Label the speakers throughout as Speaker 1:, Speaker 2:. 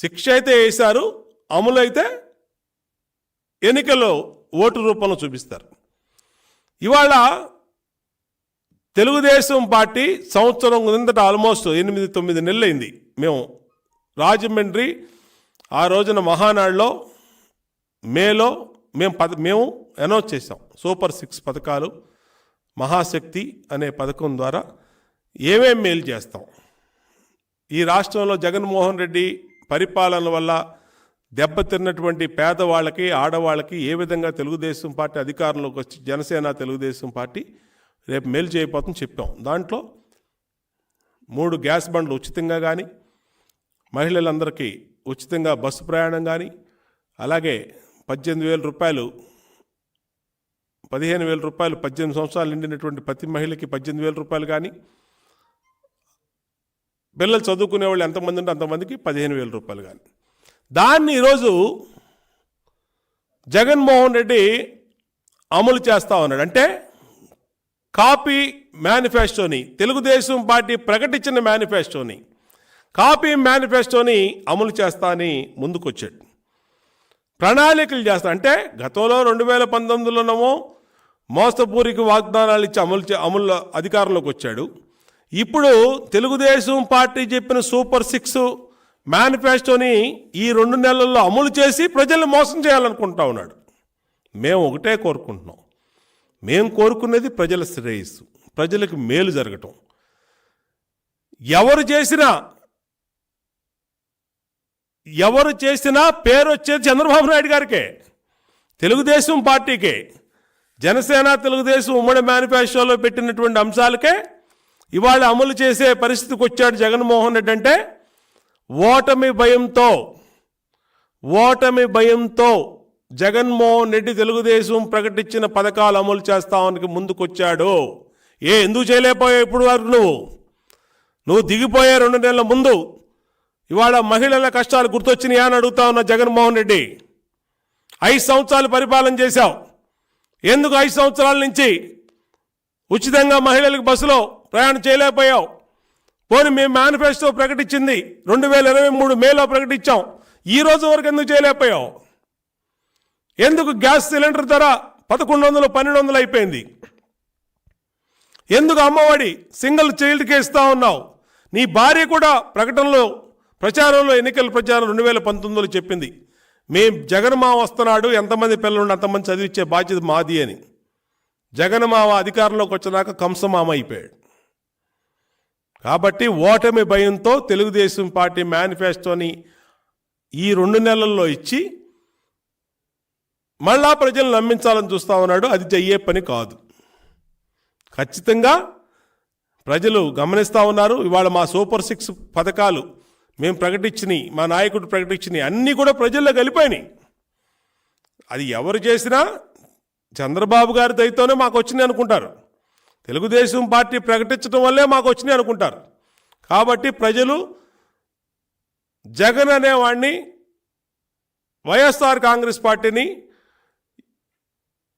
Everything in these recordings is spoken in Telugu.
Speaker 1: శిక్ష అయితే వేశారు అమలు అయితే ఎన్నికల్లో ఓటు రూపంలో చూపిస్తారు. ఇవాళ తెలుగుదేశం పార్టీ సంవత్సరం కిందట ఆల్మోస్ట్ ఎనిమిది తొమ్మిది నెలలైంది. మేము రాజమండ్రి ఆ రోజున మహానాడులో మేలో మేము పద మేము అనౌన్స్ చేసాం సూపర్ సిక్స్ పథకాలు మహాశక్తి అనే పథకం ద్వారా ఏమేం మేలు చేస్తాం. ఈ రాష్ట్రంలో జగన్మోహన్ రెడ్డి పరిపాలన వల్ల దెబ్బతిన్నటువంటి పేదవాళ్ళకి ఆడవాళ్ళకి ఏ విధంగా తెలుగుదేశం పార్టీ అధికారంలోకి వచ్చి జనసేన తెలుగుదేశం పార్టీ రేపు మేలు చేయబోతుందని చెప్పాం. దాంట్లో మూడు గ్యాస్ బండ్లు ఉచితంగా కానీ మహిళలందరికీ ఉచితంగా బస్సు ప్రయాణం కానీ అలాగే పద్దెనిమిది వేల రూపాయలు పదిహేను వేల రూపాయలు పద్దెనిమిది సంవత్సరాలు నిండినటువంటి ప్రతి మహిళకి పద్దెనిమిది వేల రూపాయలు కానీ పిల్లలు చదువుకునే వాళ్ళు ఎంతమంది ఉంటే అంతమందికి పదిహేను వేల రూపాయలు కానీ. దాన్ని ఈరోజు జగన్మోహన్ రెడ్డి అమలు చేస్తా ఉన్నాడు. అంటే కాపీ మేనిఫెస్టోని తెలుగుదేశం పార్టీ ప్రకటించిన మేనిఫెస్టోని కాపీ మేనిఫెస్టోని అమలు చేస్తా అని ముందుకొచ్చాడు. ప్రణాళికలు చేస్తా అంటే గతంలో రెండు వేల పంతొమ్మిదిలోనేమో మోసపూరికి వాగ్దానాలు ఇచ్చి అమలు చే- అమలు అధికారంలోకి వచ్చాడు. ఇప్పుడు తెలుగుదేశం పార్టీ చెప్పిన సూపర్ సిక్స్ మేనిఫెస్టోని ఈ రెండు నెలల్లో అమలు చేసి ప్రజల్ని మోసం చేయాలనుకుంటా ఉన్నాడు. మేము ఒకటే కోరుకుంటున్నాం. మేము కోరుకునేది ప్రజల శ్రేయస్సు ప్రజలకు మేలు జరగటం. ఎవరు చేసినా ఎవరు చేసినా పేరు వచ్చేది చంద్రబాబు నాయుడు గారికే తెలుగుదేశం పార్టీకే జనసేన తెలుగుదేశం ఉమ్మడి మేనిఫెస్టోలో పెట్టినటువంటి అంశాలకే ఇవాళ అమలు చేసే పరిస్థితికి వచ్చాడు జగన్మోహన్ రెడ్డి అంటే ఓటమి భయంతో ఓటమి భయంతో జగన్మోహన్ రెడ్డి తెలుగుదేశం ప్రకటించిన పథకాలు అమలు చేస్తామని ముందుకొచ్చాడు. ఏ ఎందుకు చేయలేకపోయావు ఇప్పుడు వరకు నువ్వు? నువ్వు దిగిపోయే రెండు నెలల ముందు ఇవాళ మహిళల కష్టాలు గుర్తొచ్చినాయా అని అడుగుతా ఉన్న జగన్మోహన్ రెడ్డి. ఐదు సంవత్సరాలు పరిపాలన చేశావు. ఎందుకు ఐదు సంవత్సరాల నుంచి ఉచితంగా మహిళలకు బస్సులో ప్రయాణం చేయలేకపోయావు. పోనీ మేము మేనిఫెస్టో ప్రకటించింది. రెండు వేల ఇరవై మూడు మేలో ప్రకటించాం. ఈ రోజు వరకు ఎందుకు చేయలేకపోయావు? ఎందుకు గ్యాస్ సిలిండర్ ధర పదకొండు వందలు పన్నెండు వందలు అయిపోయింది? ఎందుకు అమ్మఒడి సింగిల్ చైల్డ్కి ఇస్తా ఉన్నావు? నీ భార్య కూడా ప్రకటనలో ప్రచారంలో ఎన్నికల ప్రచారం రెండు వేల పంతొమ్మిదిలో చెప్పింది. మేం జగన్మా వస్తున్నాడు ఎంతమంది పిల్లలు అంతమంది చదివించే బాధ్యత మాది అని. జగన్మావ అధికారంలోకి వచ్చినాక కంసమామ అయిపోయాడు. కాబట్టి ఓటమి భయంతో తెలుగుదేశం పార్టీ మేనిఫెస్టోని ఈ రెండు నెలల్లో ఇచ్చి మళ్ళా ప్రజలు నమ్మించాలని చూస్తా ఉన్నాడు. అది చెయ్యే పని కాదు. ఖచ్చితంగా ప్రజలు గమనిస్తూ ఉన్నారు. ఇవాళ మా సూపర్ సిక్స్ పథకాలు మేము ప్రకటించినవి మా నాయకుడు ప్రకటించినవి అన్నీ కూడా ప్రజల్లో కలిపోయినాయి అది ఎవరు చేసినా చంద్రబాబు గారి దయతోనే మాకు వచ్చినాయి అనుకుంటారు. తెలుగుదేశం పార్టీ ప్రకటించడం వల్లే మాకు వచ్చినాయి అనుకుంటారు. కాబట్టి ప్రజలు జగన్ అనేవాడిని వైఎస్ఆర్ కాంగ్రెస్ పార్టీని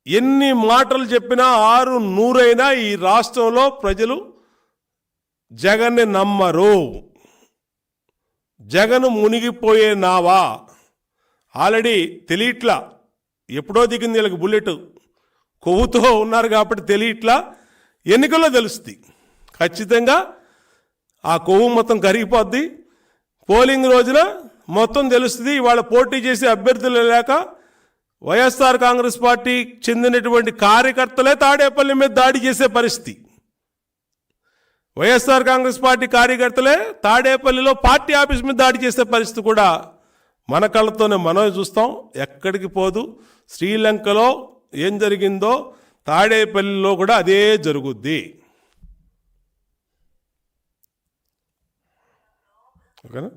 Speaker 1: ఎన్ని మాటలు చెప్పినా ఆరు నూరైనా ఈ రాష్ట్రంలో ప్రజలు జగన్ని నమ్మరు. జగన్ మునిగిపోయే నావా. ఆల్రెడీ తెలియట్లా ఎప్పుడో దిగింది వీళ్ళకి బుల్లెట్. కొవ్వుతో ఉన్నారు కాబట్టి తెలియట్లా. ఎన్నికల్లో తెలుస్తుంది. ఖచ్చితంగా ఆ కొవ్వు మొత్తం కరిగిపోద్ది. పోలింగ్ రోజున మొత్తం తెలుస్తుంది. ఇవాళ పోటీ చేసే అభ్యర్థులు లేక వైఎస్ఆర్ కాంగ్రెస్ పార్టీ చెందినటువంటి కార్యకర్తలే తాడేపల్లి మీద దాడి చేసే పరిస్థితి. వైఎస్ఆర్ కాంగ్రెస్ పార్టీ కార్యకర్తలే తాడేపల్లిలో పార్టీ ఆఫీస్ మీద దాడి చేసే పరిస్థితి కూడా మన కళ్ళతోనే మనం చూస్తాం. ఎక్కడికి పోదు. శ్రీలంకలో ఏం జరిగిందో తాడేపల్లిలో కూడా అదే జరుగుద్ది. ఓకేనా?